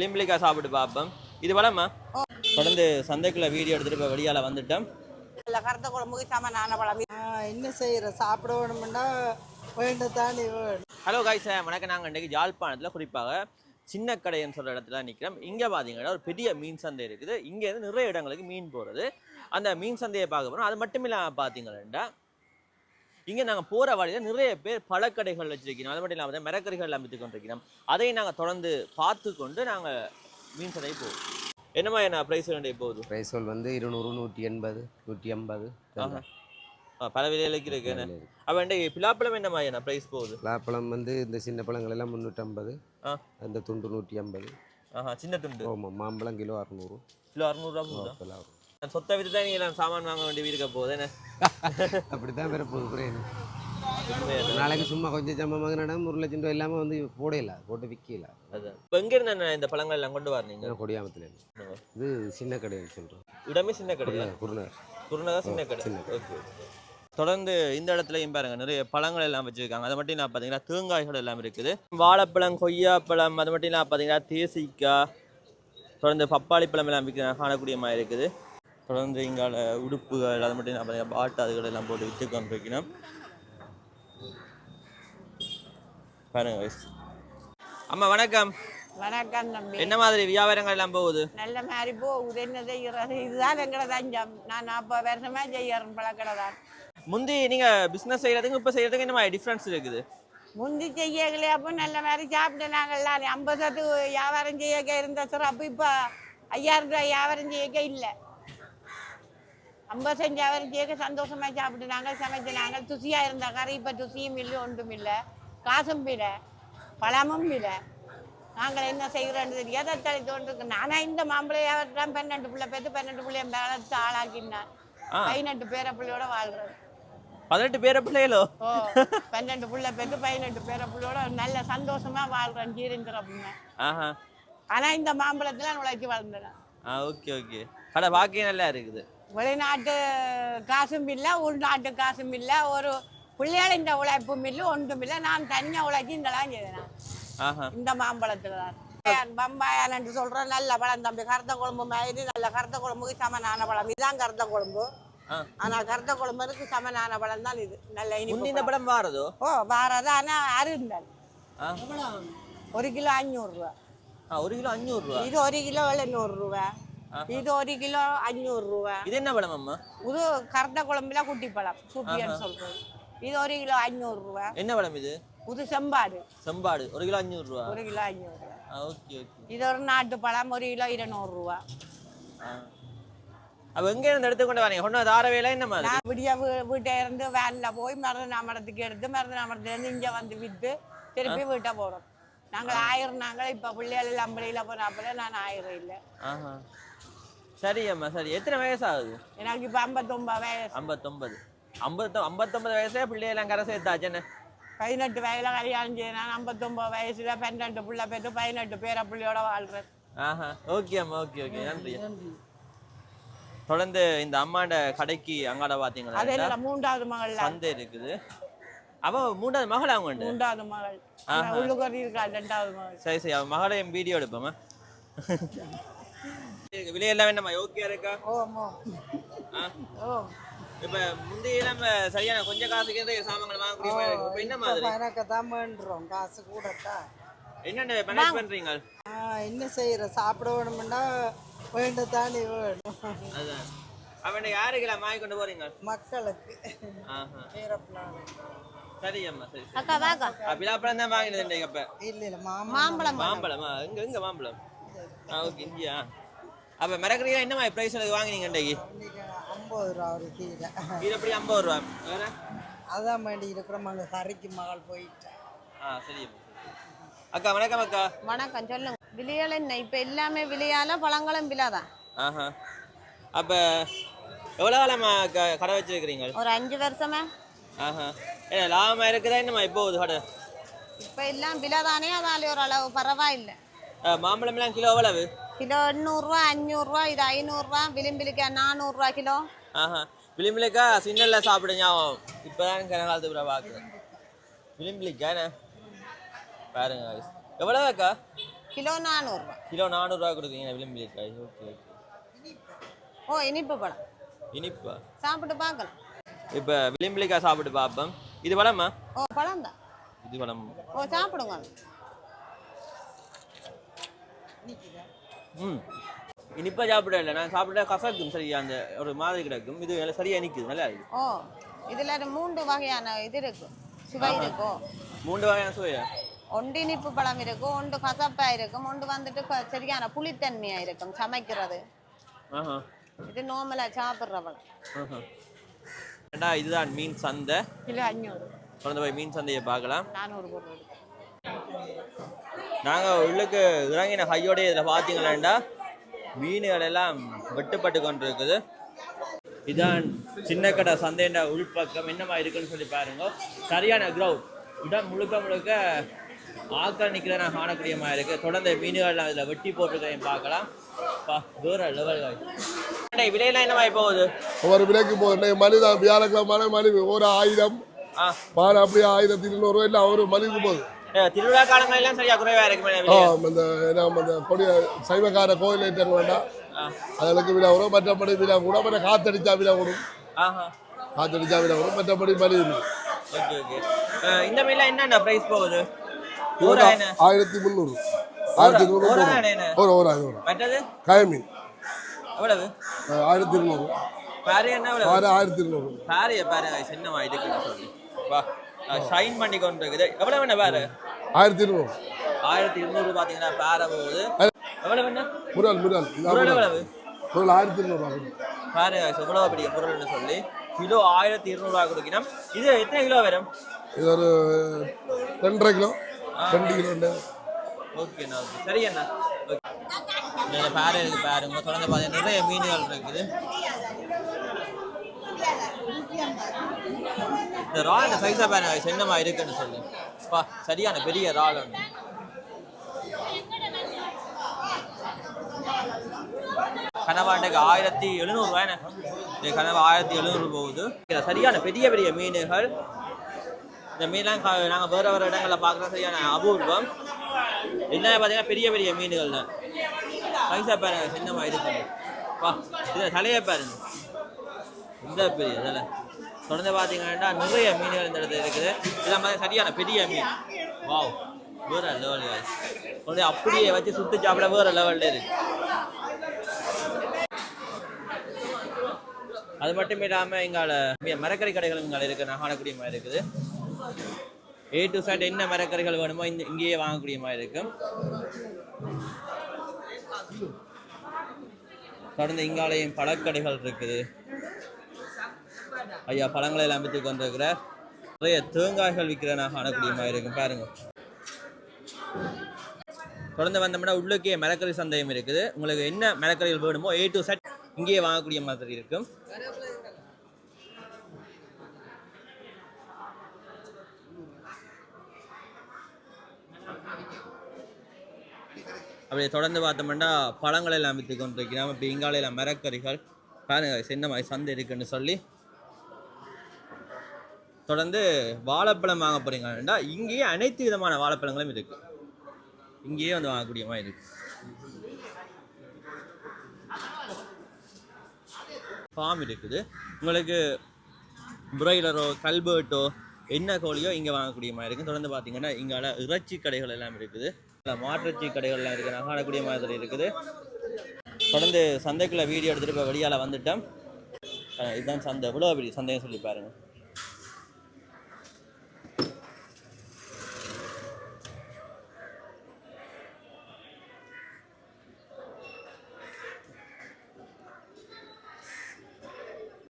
லிம்பிளிக்காய் சாப்பிட்டு பார்ப்போம். இது வளமா தொடர்ந்து சந்தைக்குள்ள வீடியோ எடுத்துட்டு இப்போ வெளியால வந்துட்டோம். இல்லை கருத்த குழம்புக்கு சமனான பழம் என்ன செய்யற? சாப்பிட வேணும்னா வேண்டத்தானே வேணும். ஹலோ காய்ஸ் வணக்கம். நாங்கள் இன்றைக்கு யாழ்ப்பாணத்தில் குறிப்பாக சின்ன கடைன்னு சொல்கிற இடத்துல நிற்கிறோம் இங்கே பார்த்தீங்கன்னா ஒரு பெரிய மீன் சந்தை இருக்குது. இங்கேருந்து நிறைய இடங்களுக்கு மீன் போகிறது அந்த மீன் சந்தையை பார்க்க போகிறோம் அது மட்டும் இல்லாமல் பார்த்தீங்கன்னா இங்கே நாங்கள் போகிற வழியில் நிறைய பேர் பழக்கடைகள் வச்சிருக்கிறோம். அது மட்டும் இல்லாமல் மரக்கறிகள் விற்று கொண்டிருக்கிறோம். அதையும் நாங்கள் தொடர்ந்து பார்த்து கொண்டு நாங்கள் மீன் சந்தை போவோம். என்னமா என்ன ப்ரைஸ் வேண்டிய போகுது? ரைசோல் வந்து இருநூறு நூற்றி எண்பது நூற்றி ஐம்பது பல விலைகளுக்கு இருக்கு. என்ன? அப்போ இன்றைக்கு பிலாப்பழம் என்ன மாதிரி என்ன ப்ரைஸ் போகுது? பலாப்பழம் வந்து இந்த சின்ன பழங்கள் எல்லாம் முந்நூற்றம்பது. அந்த துண்டு நூற்றி ஐம்பது. ஆஹா சின்ன துண்டு. ஆமாம் மாம்பழம் கிலோ அறநூறு. கிலோ அறுநூறுவா போகுதா? சொத்தை வித்து தான் நீங்கள் சாமான் வாங்க வேண்டி இருக்க போகுது என்ன? அப்படி தான் வேற போகுது நாளைக்கு சும்மா கொஞ்சம் சம்பளம் வாங்கினா ஒரு லட்சம் ரூபாய் இல்லாமல் வந்து போடையில போட்டு விற்கல அதான். இப்போ எங்க இருந்து அண்ணா இந்த பழங்கள் எல்லாம் கொண்டு வரீங்க கொடியாமத்தில் இது சின்ன கடைன்னு சொல்கிறோம் இடமே சின்ன கடை குருணர் குருநகர். சின்ன கடை. ஓகே தொடர்ந்து இந்த இடத்துலையும் பாருங்க நிறைய பழங்கள் எல்லாம் வச்சிருக்காங்க. அது மட்டும் இல்லாமல் பார்த்தீங்கன்னா தேங்காய்கள் எல்லாம் இருக்குது. வாழைப்பழம் கொய்யாப்பழம் அது மட்டும் இல்லாமல் பார்த்தீங்கன்னா தேசிக்காய் தொடர்ந்து பப்பாளி பழம் எல்லாம் விற்க காணக்கூடிய மாதிரி இருக்குது. தொடர்ந்து இங்கால உடுப்புகள் அது மட்டும் பார்த்தீங்கன்னா பாட்டு அதுகள் எல்லாம் போட்டு விற்று கொண்டிருக்கணும் பாருங்க. அம்மா வணக்கம். வணக்கம் தம்பி. என்ன மாதிரி வியாபாரங்கள் எல்லாம் போகுது? நல்ல மாதிரி போகுது. என்ன செய்யறது இதுதான் எங்களை தஞ்சம். நான் நாற்பது வருஷமா செய்யறேன் பழக்கடை தான். முந்தி நீங்க பிசினஸ் செய்யறதுக்கு இப்ப செய்யறதுக்கு என்ன மாதிரி டிஃபரன்ஸ் இருக்குது? முந்தி செய்யலையே அப்போ நல்ல மாதிரி சாப்பிட்டு நாங்கள்லாம் ஐம்பது வியாபாரம் செய்யக்க இருந்த சிறப்பு. இப்போ ஐயாயிரம் ரூபாய் வியாபாரம் செய்யக்க இல்லை. ஐம்பது செஞ்சு செய்யக்க சந்தோஷமா சாப்பிட்டு நாங்கள் சமைச்சு நாங்கள் துசியாக இருந்த கறி இப்போ துசியும் இல்லை ஒன்றும் இல்லை. காசும் இல்லை பழமும் இல்லை. நாங்கள் என்ன செய்கிறோன்னு தெரியாத. தலை தோன்றிருக்கு நானா இந்த மாம்பழம் வியாபாரம் பன்னெண்டு பிள்ளை பேத்து பன்னெண்டு பிள்ளைய வளர்த்து ஆளாக்கினான். பதினெட்டு பேர பிள்ளையோட வாழ்றேன் பதினெட்டு பேர பிள்ளைகளோ? ஓ பன்னெண்டு புள்ள பெற்று பதினெட்டு பேர புள்ளையோட நல்ல சந்தோஷமா வாழ்றேன் ஜீரங்கிற புண்ணை ஆஹா. ஆனா இந்த மாம்பழத்துல உழைச்சி ஆ ஓகே ஓகே. கடை பாக்கியம் நல்லா இருக்குது. வெளிநாட்டு காசும் இல்லை உள்நாட்டு காசும் இல்லை ஒரு பிள்ளைகள் இந்த உழைப்பும் இல்லை ஒன்றும் இல்லை. நான் தனியா உழைச்சி இதெல்லாம் செய்தேன் இந்த மாம்பழத்துல தான். பம்பாயான் என்று சொல்றேன் நல்ல பழம் தம்பி. கருத்த குழம்பு மாதிரி நல்ல கருத்த குழம்புக்கு சமனான பழம். இதுதான் கருத்த குழம்பு. ஆனா கருத்த குழம்புக்கு சமனான பழம் தான் இது. நல்ல இனிப்பு இந்த படம் வாரதோ? ஓ வாரது. ஆனா அருந்தல். ஒரு கிலோ அஞ்சூறு ரூபா. ஒரு கிலோ அஞ்சூறு ரூபா. இது ஒரு கிலோ எழுநூறு ரூபா. இது ஒரு கிலோ அஞ்சூறு ரூபா இது என்ன படம் அம்மா இது கருத்த குழம்புல குட்டி பழம் சூப்பியன்னு சொல்றது இது ஒரு கிலோ அஞ்சூறு ரூபா என்ன படம் இது இது செம்பாடு செம்பாடு ஒரு கிலோ அஞ்சூறு ரூபா ஒரு கிலோ அஞ்சூறு ரூபா ஓகே ஓகே இது ஒரு நாட்டு பழம் ஒரு கிலோ இருநூறு ரூபா அப்ப எங்க இருந்து எடுத்து கொண்டு வரீங்க வந்து ஆரவேல என்ன மாதிரி விடிய வீட்டை இருந்து வேன்ல போய் மருந்து நாமடத்துக்கு எடுத்து மருந்து நாமடத்துல இருந்து இங்க வந்து வித்து திருப்பி வீட்டை போறோம் நாங்கள் ஆயிரம் நாங்கள் இப்ப பிள்ளைகள் அம்பளையில போனாப்புல நான் ஆயிரம் இல்லை சரி அம்மா சரி. எத்தனை வயசு ஆகுது எனக்கு இப்ப ஐம்பத்தொன்பது வயசு. ஐம்பத்தொன்பது ஐம்பத்தொ ஐம்பத்தொன்பது வயசுல பிள்ளையெல்லாம் கரை சேர்த்தாச்சு என்ன? பதினெட்டு வயசுல கல்யாணம் செய்யணும் ஐம்பத்தொன்பது வயசுல பன்னெண்டு புள்ள பேத்து பதினெட்டு பேர புள்ளையோட வாழ்றேன். ஆஹா. ஓகே அம்மா ஓகே ஓகே. நன்றி. தொடர்ந்து இந்த அம்மாண்ட கடைக்கு அங்காட அதே பாத்தீங்கன்னா இல்ல மூன்றாவது மகள். சந்தை இருக்குது. அவ மூன்றாவது மகள் அவங்க மூன்றாவது மகள். உள்ளுக்கு இருக்கா ரெண்டாவது மகள். சரி சரி. அவன் மகளையும் வீடியோ எடுப்போமா விலையெல்லாம் என்னம்மா ஓகே இருக்கா? ஓமோ ஆ? ஓ. இப்ப முந்தைய நம்ம சரியான கொஞ்சம் காசுக்கு சாமான்கள் வாங்கக்கூடிய மாதிரி இருக்கு இப்ப என்ன மாதிரி? எனக்கு தான் வேண்டுறோம். காசு கூடத்தான் என்னென்ன மேனேஜ் பண்றீங்க? ஆ, என்ன செய்யற? சாப்பிட வேணும்னா வேண்டத்தானே வேணும். அதான். அவன் யாருக்கெல்லாம் வாங்கி கொண்டு போறீங்க? மக்களுக்கு. சரி அம்மா சரி அக்கா வாக்கா. அப்பிலாப்பழம் தான் வாங்கினது அப்ப. இல்ல இல்ல மாமா மாம்பழம். மாம்பழமா? எங்க எங்க மாம்பழம்? ஓகே இந்தியா அப்ப மிரக்கறியா என்ன மாதிரி பிரைஸ் எனக்கு வாங்கினீங்க இன்றைக்கு இன்னைக்கு ஐம்பது ரூபா ஒரு கீழே இது எப்படி ஐம்பது ரூபா? வேற? அதான் வேண்டி இருக்கிறோம் அங்கே கறிக்கு மகள் போயிட்டேன் ஆ சரி. அக்கா வணக்கம் அக்கா. வணக்கம் சொல்லுங்க. விலைகள் என்ன? இப்ப எல்லாமே விலையால பழங்களும் விலைதான். ஆஹா. அப்ப எவ்வளவு காலமா கடை வச்சிருக்கிறீங்க? ஒரு அஞ்சு வருஷமே? ஆஹா. ஏன்னா லாபமா இருக்குதா என்னம்மா இப்போ போகுது கடை? இப்ப எல்லாம் விலைதானே? அதால ஒரு அளவு பரவாயில்லை. ஆ, மாம்பழம் எல்லாம் கிலோ எவ்வளவு? கிலோ எண்ணூறுரூவா அஞ்சூறுரூவா இது ஐநூறுரூவா விளிம்பிலிக்கா நானூறுரூவா கிலோ ஆஹா விளிம்பிலிக்கா சின்னல்ல சாப்பிட ஞாபகம் இப்பதான் கனகாலத்து பிறகு பார்க்குறேன் விளிம்பிலிக்கா என்ன பாருங்க அக்கா கிலோ நானூறுரூவா கிலோ நானூறுரூவா கொடுக்குறீங்க விளிம்பிலிக்காய் ஓகே ஓகே ஓ இனிப்பு பழம் இனிப்பா சாப்பிட்டு பார்க்கலாம் இப்போ விளிம்பிலிக்காய் சாப்பிட்டு பார்ப்போம் இது பழமா ஓ பழம் தான் இது பழம் ஓ சாப்பிடுங்க ம். இனிப்பா சாப்பிட இல்லை. நான் சாப்பிட்டா கசக்கும் சரியா? அந்த ஒரு மாதிரி கிடக்கும். இது சரியா நிற்குது நல்லா இருக்கு. ஓ இதுல மூன்று வகையான இது இருக்கு. சுவை இருக்கும் மூன்று வகையான சுவையா? ஒன்று இனிப்பு பழம் இருக்கும் ஒன்று கசப்பா இருக்கும் ஒன்று வந்துட்டு கொ- சரியான புளித்தன்மையா இருக்கும் சமைக்கிறது. ஆஹா. இது நார்மலா சாப்பிடுற பழம். ஆஹா. ஏண்டா இதுதான் மீன் சந்தை. கிலோ அஞ்சூறு குழந்தை போய் மீன் சந்தையை பார்க்கலாம். நானூறு பொருள் நாங்கள் உள்ளுக்கு இறங்கின கையோட இதில் பார்த்தீங்களேண்டா மீன்கள் எல்லாம் வெட்டுப்பட்டு கொண்டு இருக்குது இதான் சின்ன கடை சந்தைன்ற உள்பக்கம் என்னமா இருக்குன்னு சொல்லி பாருங்க. சரியான கிரவுட் இடம் முழுக்க முழுக்க ஆக்கள் நிற்கிற நான் காணக்கூடிய மாதிரி இருக்கு. தொடர்ந்து மீன்கள்லாம் இதில் வெட்டி போட்டிருக்கிறேன் பார்க்கலாம். பா வேற லெவல் விலையெல்லாம் என்னமா போகுது? ஒரு விலைக்கு போகுது. மனிதா வியாழக்கிழமை மலிவு. ஒரு ஆயிரம். ஆ. பால் அப்படியே ஆயிரத்தி இருநூறு இல்லை ஒரு மலிவுக்கு போகுது. திருவிழா காலங்கள்லாம் சரியா குறைவா விலை இந்த நம்ம இந்த கொடிய சைவக்கார கோயில் ஐட்டங்கள் வேண்டாம் அதுக்கு விலை வரும் மற்றபடி விலை கூட மற்ற காத்தடிச்சா விலை வரும் காத்தடிச்சா விலை வரும் மற்றபடி ஓகே இந்த மீன்லாம் என்னென்ன ப்ரைஸ் போகுது? ஆயிரத்தி முந்நூறு. ஆயிரத்தி என்ன? ஒரு ஒரு ஆயிரம் காயமீன் எவ்வளவு? ஆயிரத்தி இருநூறு பாரு என்ன ஆயிரத்தி இருநூறு பாரு பாரு சின்னமா சொல்லி வா. ஷைன் பண்ணி கொண்டு இருக்குது எவ்வளவு என்ன பாரு? ஆயிரத்தி இருநூறு. ஆயிரத்தி இருநூறு பாத்தீங்கன்னா பார போகுது. எவ்வளவு என்ன? முரல் முரல். முரல். எவ்வளவு? முரல் ஆயிரத்தி இருநூறு பாரு எவ்வளவு பெரிய பொருள்னு சொல்லி. கிலோ ஆயிரத்தி இருநூறுவா கொடுக்கணும். இது எத்தனை கிலோ வரும்? இது ஒரு ரெண்டரை கிலோ. ரெண்டு கிலோ உண்டு. ஓகே சரி அண்ணா. ஓகே பாரு இருக்கு பாருங்க தொடர்ந்து பார்த்தீங்கன்னா நிறைய மீன்கள் இருக்குது. இந்த ரால் சைஸாக பாருங்க சின்னமா இருக்குன்னு சொல்லு. பா சரியான பெரிய ரால் ஒன்று கனவாண்டைக்கு ஆயிரத்தி எழுநூறுவாய்ண்ணே இந்த கனவா ஆயிரத்தி எழுநூறு போகுது. சரியான பெரிய பெரிய மீன்கள். இந்த மீன்லாம் நாங்கள் வேறு வேறு இடங்களில் பார்க்குறோம் சரியான அபூர்வம். என்ன பார்த்தீங்கன்னா பெரிய பெரிய மீன்கள் தான் பைசா பாருங்க சின்னமாக இருக்கு வா இதில் தலையை பாருங்க. இந்த பெரிய இதில். தொடர்ந்து பார்த்தீங்கன்னா நிறைய மீன்கள் இந்த இடத்துல இருக்குது. இதெல்லாம் மாதிரி சரியான பெரிய மீன். வாவ் வேற லெவல் தொடர்ந்து அப்படியே வச்சு சுட்டு சாப்பிட வேற லெவலில் இருக்கு. அது மட்டும் இல்லாமல் எங்கால மரக்கறி கடைகளும் இங்கே இருக்குது நான் காணக்கூடிய மாதிரி இருக்குது. ஏ டு சைட் என்ன மரக்கறிகள் வேணுமோ இந்த இங்கேயே வாங்கக்கூடிய மாதிரி இருக்கும் தொடர்ந்து இங்காலையும் பழக்கடைகள் இருக்குது. ஐயா பழங்களை எல்லாம் விற்று கொண்டிருக்கிற நிறைய தேங்காய்கள் விற்கிறனாக காணக்கூடியமாக மாதிரி இருக்கும். பாருங்க. தொடர்ந்து வந்தோம்னா உள்ளுக்கே மரக்கறி சந்தையும் இருக்குது. உங்களுக்கு என்ன மரக்கறிகள் வேணுமோ ஏ டு செட் இங்கேயே வாங்கக்கூடிய மாதிரி இருக்கும். அப்படியே தொடர்ந்து பார்த்தோம்னா பழங்கள் எல்லாம் விற்று கொண்டிருக்கிறோம் இப்போ இங்காலையில் மரக்கறிகள் பாருங்க சின்ன சந்தை இருக்குன்னு சொல்லி தொடர்ந்து வாழைப்பழம் வாங்க போகிறீங்கன்னா இங்கேயே அனைத்து விதமான வாழைப்பழங்களும் இருக்கு. இங்கேயே வந்து வாங்கக்கூடிய மாதிரி இருக்கு. ஃபார்ம் இருக்குது. உங்களுக்கு பிராய்லரோ கல்பர்ட்டோ என்ன கோழியோ இங்கே வாங்கக்கூடிய மாதிரி இருக்கும் தொடர்ந்து பார்த்தீங்கன்னா இங்கால இறைச்சி கடைகள் எல்லாம் இருக்குது. இல்ல மாட்டிறைச்சி கடைகள் எல்லாம் இருக்குது நான் காணக்கூடிய மாதிரி இருக்குது. தொடர்ந்து சந்தைக்குள்ள வீடியோ எடுத்துகிட்டு இப்போ வெளியால் வந்துட்டோம் இதுதான் சந்தை. எவ்வளோ அப்படி சந்தைன்னு சொல்லி பாருங்கள்